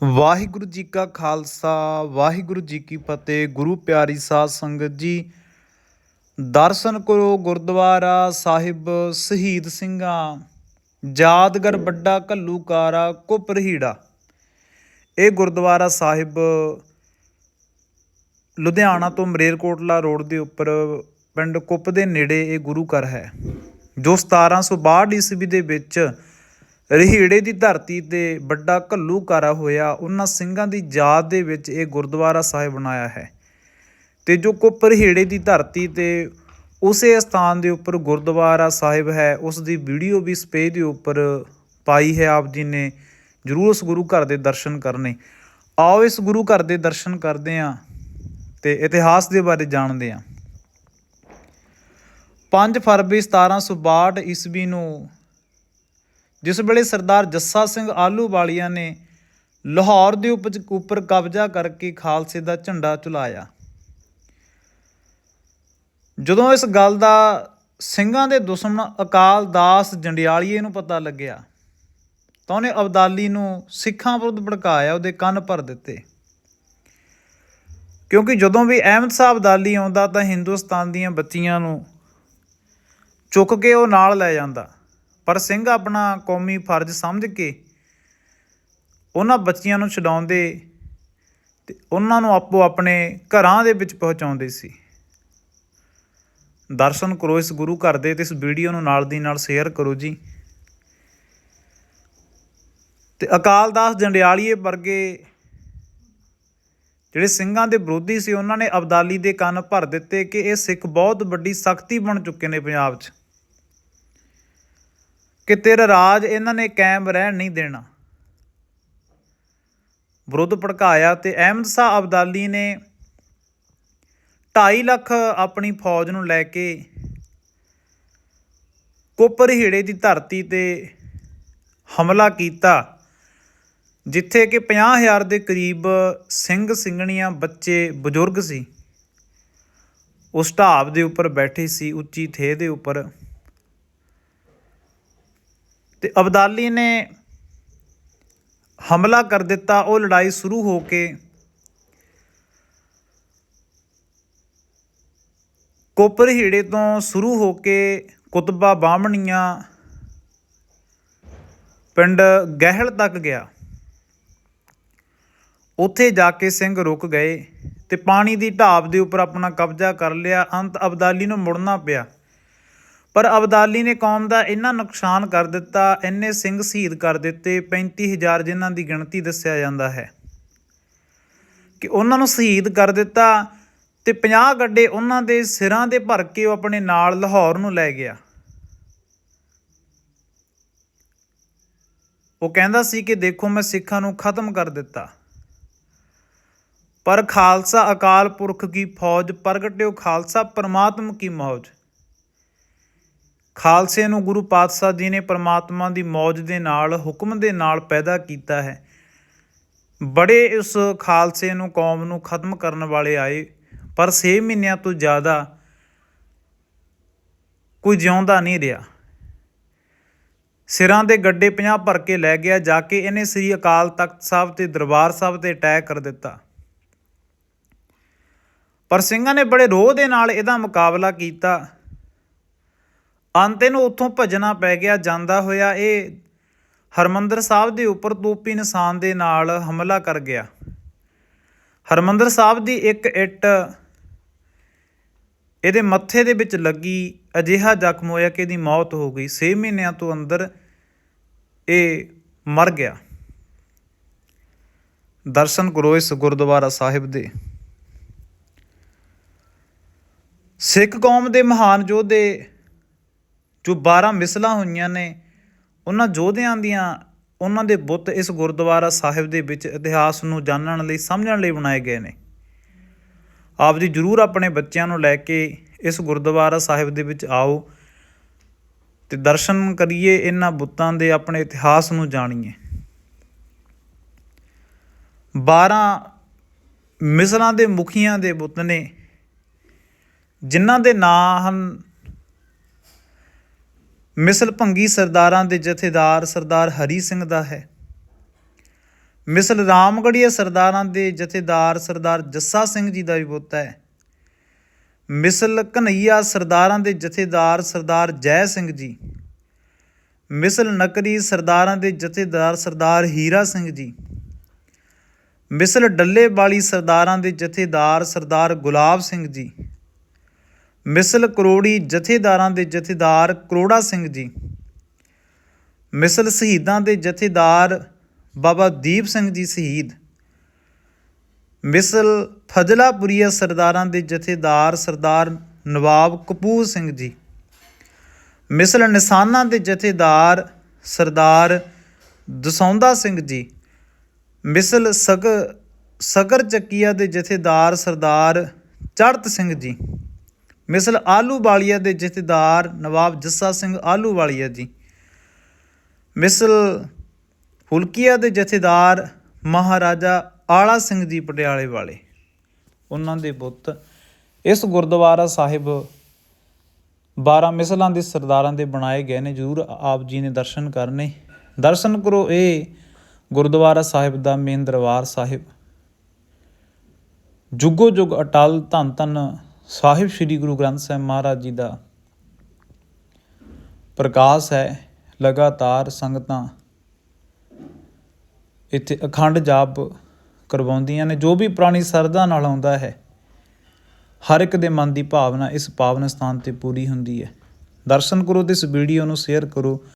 ਵਾਹਿਗੁਰੂ ਜੀ ਕਾ ਖਾਲਸਾ, ਵਾਹਿਗੁਰੂ ਜੀ ਕੀ ਫਤਿਹ, ਗੁਰੂ ਪਿਆਰੀ ਸਾਧ ਸੰਗਤ ਜੀ। ਦਰਸ਼ਨ ਕਰੋ ਗੁਰਦੁਆਰਾ ਸਾਹਿਬ ਸ਼ਹੀਦ ਸਿੰਘਾਂ, ਯਾਦਗਰ ਵੱਡਾ ਘੱਲੂਕਾਰਾ ਕੁਪਰਹੀੜਾ ਇਹ ਗੁਰਦੁਆਰਾ ਸਾਹਿਬ ਲੁਧਿਆਣਾ ਤੋਂ ਮਰੇਰਕੋਟਲਾ ਰੋਡ ਦੇ ਉੱਪਰ, ਪਿੰਡ ਕੁੱਪ ਦੇ ਨੇੜੇ ਇਹ ਗੁਰੂ ਘਰ ਹੈ, ਜੋ 1762 ਈਸਵੀ ਦੇ ਵਿੱਚ ਰਹੀੜੇ ਦੀ ਧਰਤੀ ਤੇ ਵੱਡਾ ਘੱਲੂਕਾਰਾ ਹੋਇਆ, ਉਹਨਾਂ ਸਿੰਘਾਂ ਦੀ ਯਾਦ ਦੇ ਵਿੱਚ ਇਹ ਗੁਰਦੁਆਰਾ ਸਾਹਿਬ ਬਣਾਇਆ ਹੈ। ਤੇ ਜੋ ਕੁੱਪ ਰਹੀੜੇ ਦੀ ਧਰਤੀ ਤੇ ਉਸੇ ਸਥਾਨ ਦੇ ਉੱਪਰ ਗੁਰਦੁਆਰਾ ਸਾਹਿਬ ਹੈ ਉਸ ਦੀ ਵੀਡੀਓ ਵੀ ਸਪੇਜ ਦੇ ਉੱਪਰ ਪਾਈ ਹੈ। ਆਪ ਜੀ ਨੇ ਜਰੂਰ ਉਸ ਗੁਰੂ ਘਰ ਦੇ ਦਰਸ਼ਨ ਕਰਨੇ। ਆਓ ਇਸ ਗੁਰੂ ਘਰ ਦੇ ਦਰਸ਼ਨ ਕਰਦੇ ਆਂ ਤੇ ਇਤਿਹਾਸ ਦੇ ਬਾਰੇ ਜਾਣਦੇ ਆਂ 5 ਫਰਵਰੀ 1762 ਈਸਵੀ ਨੂੰ ਜਿਸ ਵੇਲੇ ਸਰਦਾਰ ਜੱਸਾ ਸਿੰਘ ਆਲੂਵਾਲੀਆ ਨੇ ਲਾਹੌਰ ਦੇ ਉੱਪ- ਉੱਪਰ ਕਬਜ਼ਾ ਕਰਕੇ ਖਾਲਸੇ ਦਾ ਝੰਡਾ ਚੁਲਾਇਆ ਜਦੋਂ ਇਸ ਗੱਲ ਦਾ ਸਿੰਘਾਂ ਦੇ ਦੁਸ਼ਮਣ ਅਕਾਲ ਦਾਸ ਜੰਡਿਆਲੀਏ ਨੂੰ ਪਤਾ ਲੱਗਿਆ, ਤਾਂ ਉਹਨੇ ਅਬਦਾਲੀ ਨੂੰ ਸਿੱਖਾਂ ਵਿਰੁੱਧ ਭੜਕਾਇਆ, ਉਹਦੇ ਕੰਨ ਭਰ ਦਿੱਤੇ। ਕਿਉਂਕਿ ਜਦੋਂ ਵੀ ਅਹਿਮਦ ਸਾਹਿਬ ਅਬਦਾਲੀ ਆਉਂਦਾ ਤਾਂ ਹਿੰਦੁਸਤਾਨ ਦੀਆਂ ਬੱਚੀਆਂ ਨੂੰ ਚੁੱਕ ਕੇ ਉਹ ਨਾਲ ਲੈ ਜਾਂਦਾ। ਪਰ ਸਿੰਘ ਆਪਣਾ ਕੌਮੀ ਫਰਜ਼ ਸਮਝ ਕੇ ਉਹਨਾਂ ਬੱਚਿਆਂ ਨੂੰ ਛਡਾਉਂਦੇ ਤੇ ਉਹਨਾਂ ਨੂੰ ਆਪੋ ਆਪਣੇ ਘਰਾਂ ਦੇ ਵਿੱਚ ਪਹੁੰਚਾਉਂਦੇ ਸੀ। ਦਰਸ਼ਨ ਕਰੋ ਇਸ ਗੁਰੂ ਘਰ ਦੇ ਤੇ ਇਸ ਵੀਡੀਓ ਨੂੰ ਨਾਲ ਦੀ ਨਾਲ ਸ਼ੇਅਰ ਕਰੋ ਜੀ। ਤੇ ਅਕਾਲ ਦਾਸ ਜੰਡਿਆਲੀਏ ਵਰਗੇ ਜਿਹੜੇ ਸਿੰਘਾਂ ਦੇ ਵਿਰੋਧੀ ਸੀ, ਉਹਨਾਂ ਨੇ ਅਬਦਾਲੀ ਦੇ ਕੰਨ ਭਰ ਦਿੱਤੇ ਕਿ ਇਹ ਸਿੱਖ ਬਹੁਤ ਵੱਡੀ ਸ਼ਕਤੀ ਬਣ ਚੁੱਕੇ ਨੇ ਪੰਜਾਬ 'ਚ। ਕਿ ਤੇਰਾ ਰਾਜ ਇਹਨਾਂ ਨੇ ਕਾਇਮ ਰਹਿਣ ਨਹੀਂ ਦੇਣਾ। ਵਿਰੁੱਧ ਭੜਕਾਇਆ ਤੇ ਅਹਿਮਦ ਸ਼ਾਹ ਅਬਦਾਲੀ ਨੇ 2.5 ਲੱਖ ਆਪਣੀ ਫੌਜ ਨੂੰ ਲੈ ਕੇ ਕੋਪਰ ਹੀੜੇ ਦੀ ਧਰਤੀ ਤੇ ਹਮਲਾ ਕੀਤਾ, ਜਿੱਥੇ ਕਿ 50000 ਦੇ ਕਰੀਬ ਸਿੰਘ ਸਿੰਘਣੀਆਂ ਬੱਚੇ ਬਜ਼ੁਰਗ ਸੀ। ਉਸ ਢਾਬ ਦੇ ਉੱਪਰ ਬੈਠੇ ਸੀ, ਉੱਚੀ ਥੇ ਦੇ ਉੱਪਰ ਤੇ ਅਬਦਾਲੀ ਨੇ ਹਮਲਾ ਕਰ ਦਿੱਤਾ। ਉਹ ਲੜਾਈ ਸ਼ੁਰੂ ਹੋ ਕੇ ਕੋਪਰ ਹੀੜੇ ਤੋਂ ਸ਼ੁਰੂ ਹੋ ਕੇ ਕੁਤਬਾ ਬਾਹਮਣੀਆਂ ਪਿੰਡ ਗਹਿਲ ਤੱਕ ਗਿਆ। ਉੱਥੇ ਜਾ ਕੇ ਸਿੰਘ ਰੁਕ ਗਏ ਤੇ ਪਾਣੀ ਦੀ ਢਾਬ ਦੇ ਉੱਪਰ ਆਪਣਾ ਕਬਜ਼ਾ ਕਰ ਲਿਆ। ਅੰਤ ਅਬਦਾਲੀ ਨੂੰ ਮੁੜਨਾ ਪਿਆ। ਪਰ ਅਬਦਾਲੀ ਨੇ ਕੌਮ ਦਾ ਇੰਨਾ ਨੁਕਸਾਨ ਕਰ ਦਿੱਤਾ, ਇੰਨੇ ਸਿੰਘ ਸ਼ਹੀਦ ਕਰ ਦਿੱਤੇ 35000 ਜਿਨ੍ਹਾਂ ਦੀ ਗਿਣਤੀ ਦੱਸਿਆ ਜਾਂਦਾ ਹੈ। ਕਿ ਉਹਨਾਂ ਨੂੰ ਸ਼ਹੀਦ ਕਰ ਦਿੱਤਾ ਤੇ 50 ਗੱਡੇ ਉਹਨਾਂ ਦੇ ਸਿਰਾਂ ਦੇ ਭਰ ਕੇ ਉਹ ਆਪਣੇ ਨਾਲ ਲਾਹੌਰ ਨੂੰ ਲੈ ਗਿਆ। ਉਹ ਕਹਿੰਦਾ ਸੀ ਕਿ ਦੇਖੋ, ਮੈਂ ਸਿੱਖਾਂ ਨੂੰ ਖਤਮ ਕਰ ਦਿੱਤਾ। ਪਰ ਖਾਲਸਾ ਅਕਾਲ ਪੁਰਖ ਕੀ ਫੌਜ ਪ੍ਰਗਟਿਓ, ਖਾਲਸਾ ਪਰਮਾਤਮ ਕੀ ਮੌਜ। ਖਾਲਸੇ ਨੂੰ ਗੁਰੂ ਪਾਤਸ਼ਾਹ ਜੀ ਨੇ ਪਰਮਾਤਮਾ ਦੀ ਮੌਜ ਦੇ ਨਾਲ, ਹੁਕਮ ਦੇ ਨਾਲ ਪੈਦਾ ਕੀਤਾ ਹੈ। ਬੜੇ ਉਸ ਖਾਲਸੇ ਨੂੰ, ਕੌਮ ਨੂੰ ਖਤਮ ਕਰਨ ਵਾਲੇ ਆਏ, ਪਰ 6 ਮਹੀਨਿਆਂ ਤੋਂ ਜ਼ਿਆਦਾ ਕੋਈ ਜਿਉਂਦਾ ਨਹੀਂ ਰਿਹਾ। ਸਿਰਾਂ ਦੇ ਗੱਡੇ 50 ਭਰ ਕੇ ਲੈ ਗਿਆ, ਜਾ ਕੇ ਇਹਨੇ ਸ੍ਰੀ ਅਕਾਲ ਤਖਤ ਸਾਹਿਬ ਤੇ ਦਰਬਾਰ ਸਾਹਿਬ ਤੇ ਅਟੈਕ ਕਰ ਦਿੱਤਾ। ਪਰ ਸਿੰਘਾਂ ਨੇ ਬੜੇ ਰੋਹ ਦੇ ਨਾਲ ਇਹਦਾ ਮੁਕਾਬਲਾ ਕੀਤਾ। ਅੰਤ ਇਹਨੂੰ ਉੱਥੋਂ ਭੱਜਣਾ ਪੈ ਗਿਆ, ਜਾਂਦਾ ਹੋਇਆ ਇਹ ਹਰਮੰਦਰ ਸਾਹਿਬ ਦੇ ਉੱਪਰ ਤੋਪੀ ਨਿਸ਼ਾਨ ਦੇ ਨਾਲ ਹਮਲਾ ਕਰ ਗਿਆ। ਹਰਮੰਦਰ ਸਾਹਿਬ ਦੀ ਇੱਕ ਇੱਟ ਇਹਦੇ ਮੱਥੇ ਦੇ ਵਿੱਚ ਲੱਗੀ, ਅਜਿਹਾ ਜ਼ਖਮ ਹੋਇਆ ਕਿ ਇਹਦੀ ਮੌਤ ਹੋ ਗਈ। 6 ਮਹੀਨਿਆਂ ਤੋਂ ਅੰਦਰ ਇਹ ਮਰ ਗਿਆ। ਦਰਸ਼ਨ ਕਰੋ ਇਸ ਗੁਰਦੁਆਰਾ ਸਾਹਿਬ ਦੇ। ਸਿੱਖ ਕੌਮ ਦੇ ਮਹਾਨ ਯੋਧੇ ਜੋ 12 ਮਿਸਲਾਂ ਹੋਈਆਂ ਨੇ, ਉਹਨਾਂ ਯੋਧਿਆਂ ਦੀਆਂ, ਉਹਨਾਂ ਦੇ ਬੁੱਤ ਇਸ ਗੁਰਦੁਆਰਾ ਸਾਹਿਬ ਦੇ ਵਿੱਚ ਇਤਿਹਾਸ ਨੂੰ ਜਾਣਨ ਲਈ, ਸਮਝਣ ਲਈ ਬਣਾਏ ਗਏ ਨੇ। ਆਪ ਜੀ ਜਰੂਰ ਆਪਣੇ ਬੱਚਿਆਂ ਨੂੰ ਲੈ ਕੇ ਇਸ ਗੁਰਦੁਆਰਾ ਸਾਹਿਬ ਦੇ ਵਿੱਚ ਆਓ ਤੇ ਦਰਸ਼ਨ ਕਰੀਏ, ਇਹਨਾਂ ਬੁੱਤਾਂ ਦੇ ਆਪਣੇ ਇਤਿਹਾਸ ਨੂੰ ਜਾਣੀਏ। 12 ਮਿਸਲਾਂ ਦੇ ਮੁਖੀਆਂ ਦੇ ਬੁੱਤ ਨੇ, ਜਿਨ੍ਹਾਂ ਦੇ ਨਾਂ ਹਨ ਮਿਸਲ ਭੰਗੀ ਸਰਦਾਰਾਂ ਦੇ ਜਥੇਦਾਰ ਸਰਦਾਰ ਹਰੀ ਸਿੰਘ ਦਾ ਹੈ। ਮਿਸਲ ਰਾਮਗੜੀਆ ਸਰਦਾਰਾਂ ਦੇ ਜਥੇਦਾਰ ਸਰਦਾਰ ਜੱਸਾ ਸਿੰਘ ਜੀ ਦਾ ਵੀ ਬੁੱਤ ਹੈ। ਮਿਸਲ ਕਨਈਆ ਸਰਦਾਰਾਂ ਦੇ ਜਥੇਦਾਰ ਸਰਦਾਰ ਜੈ ਸਿੰਘ ਜੀ। ਮਿਸਲ ਨਕਰੀ ਸਰਦਾਰਾਂ ਦੇ ਜਥੇਦਾਰ ਸਰਦਾਰ ਹੀਰਾ ਸਿੰਘ ਜੀ। ਮਿਸਲ ਡੱਲੇ ਵਾਲੀ ਸਰਦਾਰਾਂ ਦੇ ਜਥੇਦਾਰ ਸਰਦਾਰ ਗੁਲਾਬ ਸਿੰਘ ਜੀ। ਮਿਸਲ ਕਰੋੜੀ ਜਥੇਦਾਰਾਂ ਦੇ ਜਥੇਦਾਰ ਕਰੋੜਾ ਸਿੰਘ ਜੀ। ਮਿਸਲ ਸ਼ਹੀਦਾਂ ਦੇ ਜਥੇਦਾਰ ਬਾਬਾ ਦੀਪ ਸਿੰਘ ਜੀ ਸ਼ਹੀਦ। ਮਿਸਲ ਫਜ਼ਲਾਪੁਰੀਆ ਸਰਦਾਰਾਂ ਦੇ ਜਥੇਦਾਰ ਸਰਦਾਰ ਨਵਾਬ ਕਪੂਰ ਸਿੰਘ ਜੀ। ਮਿਸਲ ਨਿਸ਼ਾਨਾਂ ਦੇ ਜਥੇਦਾਰ ਸਰਦਾਰ ਦਸੌਂਦਾ ਸਿੰਘ ਜੀ। ਮਿਸਲ ਸਗ, ਸਗਰ ਚੱਕੀਆ ਦੇ ਜਥੇਦਾਰ ਸਰਦਾਰ ਚੜਤ ਸਿੰਘ ਜੀ। ਮਿਸਲ ਆਲੂ ਵਾਲੀਆ ਦੇ ਜਥੇਦਾਰ ਨਵਾਬ ਜੱਸਾ ਸਿੰਘ ਆਲੂ ਵਾਲੀਆ ਜੀ। ਮਿਸਲ ਫੁਲਕੀਆ ਦੇ ਜਥੇਦਾਰ ਮਹਾਰਾਜਾ ਆਲਾ ਸਿੰਘ ਜੀ ਪਟਿਆਲੇ ਵਾਲੇ। ਉਹਨਾਂ ਦੇ ਬੁੱਤ ਇਸ ਗੁਰਦੁਆਰਾ ਸਾਹਿਬ 12 ਮਿਸਲਾਂ ਦੇ ਸਰਦਾਰਾਂ ਦੇ ਬਣਾਏ ਗਏ ਨੇ। ਜਰੂਰ ਆਪ ਜੀ ਨੇ ਦਰਸ਼ਨ ਕਰਨੇ। ਦਰਸ਼ਨ ਕਰੋ ਇਹ ਗੁਰਦੁਆਰਾ ਸਾਹਿਬ ਦਾ ਮੇਨ ਦਰਬਾਰ ਸਾਹਿਬ। ਜੁਗੋ ਜੁਗ ਅਟਲ ਧੰਨ ਧੰਨ ਸਾਹਿਬ ਸ੍ਰੀ ਗੁਰੂ ਗ੍ਰੰਥ ਸਾਹਿਬ ਮਹਾਰਾਜ ਜੀ ਦਾ ਪ੍ਰਕਾਸ਼ ਹੈ, ਲਗਾਤਾਰ ਸੰਗਤਾਂ ਇੱਥੇ ਅਖੰਡ ਜਾਪ ਕਰਵਾਉਂਦੀਆਂ ਨੇ, ਜੋ ਵੀ ਪੁਰਾਣੀ ਸਰਦਾ ਨਾਲ ਆਉਂਦਾ ਹੈ, ਹਰ ਇੱਕ ਦੇ ਮਨ ਦੀ ਭਾਵਨਾ ਇਸ ਪਾਵਨ ਸਥਾਨ ਤੇ ਪੂਰੀ ਹੁੰਦੀ ਹੈ। ਦਰਸ਼ਨ ਕਰੋ ਤੇ ਇਸ ਵੀਡੀਓ ਨੂੰ ਸ਼ੇਅਰ ਕਰੋ।